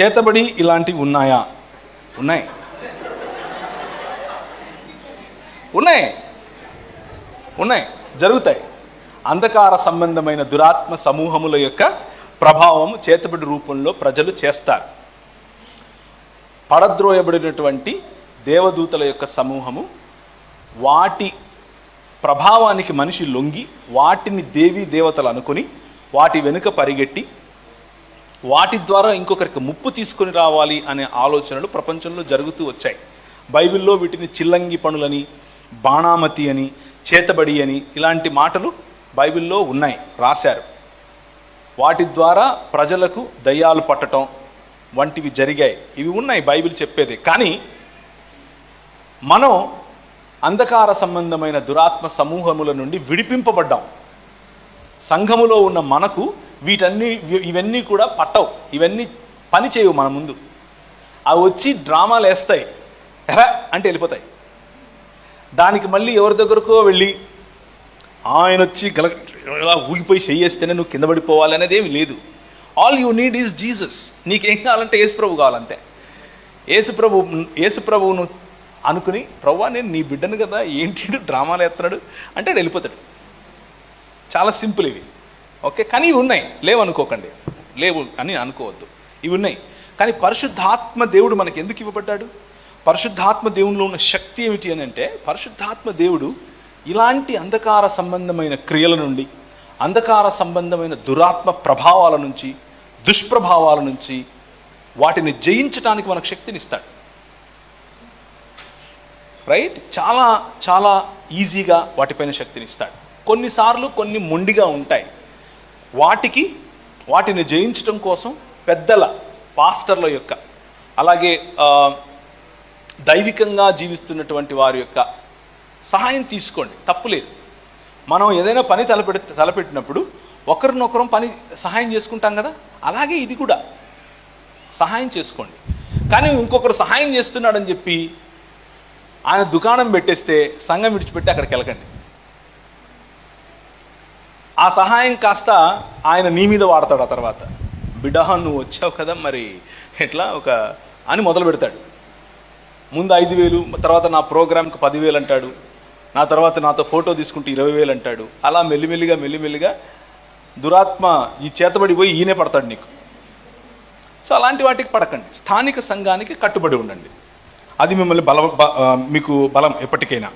చేతబడి ఇలాంటివి ఉన్నాయా? ఉన్నాయి. ఉన్నాయి. ఉన్నాయి. జరుగుతాయి. అంధకార సంబంధమైన దురాత్మ సమూహముల యొక్క ప్రభావం చేతబడి రూపంలో ప్రజలు చేస్తారు. పడద్రోయబడినటువంటి దేవదూతల యొక్క సమూహము వాటి ప్రభావానికి మనిషి లొంగి వాటిని దేవీ దేవతలు అనుకుని వాటి వెనుక పరిగెట్టి వాటి ద్వారా ఇంకొకరికి ముప్పు తీసుకొని రావాలి అనే ఆలోచనలు ప్రపంచంలో జరుగుతూ వచ్చాయి. బైబిల్లో వీటిని చిల్లంగి పనులని బాణామతి అని చేతబడి అని ఇలాంటి మాటలు బైబిల్లో ఉన్నాయి రాశారు. వాటి ద్వారా ప్రజలకు దయ్యాలు పట్టడం వంటివి జరిగాయి. ఇవి ఉన్నాయి బైబిల్ చెప్పేది. కానీ మనం అంధకార సంబంధమైన దురాత్మ సమూహముల నుండి విడిపింపబడ్డాం. సంఘములో ఉన్న మనకు వీటన్ని ఇవన్నీ కూడా పట్టవు. ఇవన్నీ పని చేయవు మన ముందు. అవి వచ్చి డ్రామాలు వేస్తాయి. ఎరా అంటే వెళ్ళిపోతాయి. దానికి మళ్ళీ ఎవరి దగ్గరకో వెళ్ళి ఆయన వచ్చి గల ఇలా ఊగిపోయి చెయ్యేస్తేనే నువ్వు కింద పడిపోవాలి అనేది ఏమి లేదు. All you need is Jesus నీకేం కావాలంటే యేసుప్రభు కావాలంతే. యేసుప్రభు యేసుప్రభువును అనుకుని ప్రవ్వా నేను నీ బిడ్డను కదా ఏంటి డ్రామాలు వేస్తున్నాడు? అంటే వెళ్ళిపోతాడు. చాలా సింపుల్ ఇవి. ఓకే కానీ ఇవి ఉన్నాయి. లేవు అనుకోకండి. లేవు అని అనుకోవద్దు. ఇవి ఉన్నాయి. కానీ పరిశుద్ధాత్మ దేవుడు మనకి ఎందుకు ఇవ్వబడ్డాడు? పరిశుద్ధాత్మ దేవునిలో ఉన్న శక్తి ఏమిటి అని అంటే పరిశుద్ధాత్మ దేవుడు ఇలాంటి అంధకార సంబంధమైన క్రియల నుండి అంధకార సంబంధమైన దురాత్మ ప్రభావాల నుంచి దుష్ప్రభావాల నుంచి వాటిని జయించడానికి మనకు శక్తినిస్తాడు రైట్? చాలా చాలా ఈజీగా వాటిపైన శక్తినిస్తాడు కొన్నిసార్లు కొన్ని మొండిగా ఉంటాయి. వాటికి వాటిని జయించడం కోసం పెద్దల పాస్టర్ల యొక్క అలాగే దైవికంగా జీవిస్తున్నటువంటి వారి యొక్క సహాయం తీసుకోండి. తప్పులేదు మనం ఏదైనా పని తలపెడి తలపెట్టినప్పుడు ఒకరినొకరం పని సహాయం చేసుకుంటాం కదా? అలాగే ఇది కూడా. సహాయం చేసుకోండి. కానీ ఇంకొకరు సహాయం చేస్తున్నాడని చెప్పి ఆయన దుకాణం పెట్టేస్తే సంఘం విడిచిపెట్టి అక్కడికి వెళ్ళకండి. ఆ సహాయం కాస్త ఆయన నీ మీద వాడతాడు ఆ తర్వాత. బిడ్డ నువ్వు వచ్చావు కదా మరి. ఎట్లా? ఒక అని మొదలు పెడతాడు. ముందు ఐదు వేలు తర్వాత నా ప్రోగ్రామ్కి పదివేలు అంటాడు. నా తర్వాత నాతో ఫోటో తీసుకుంటే ఇరవై వేలు అంటాడు. అలా మెల్లిమెల్లిగా మెల్లిమెల్లిగా దురాత్మ ఈ చేతబడి పోయి ఈయనే పడతాడు నీకు. సో అలాంటి వాటికి పడకండి. స్థానిక సంఘానికి కట్టుబడి ఉండండి. అది మిమ్మల్ని బల బ- మీకు బలం ఎప్పటికైనా.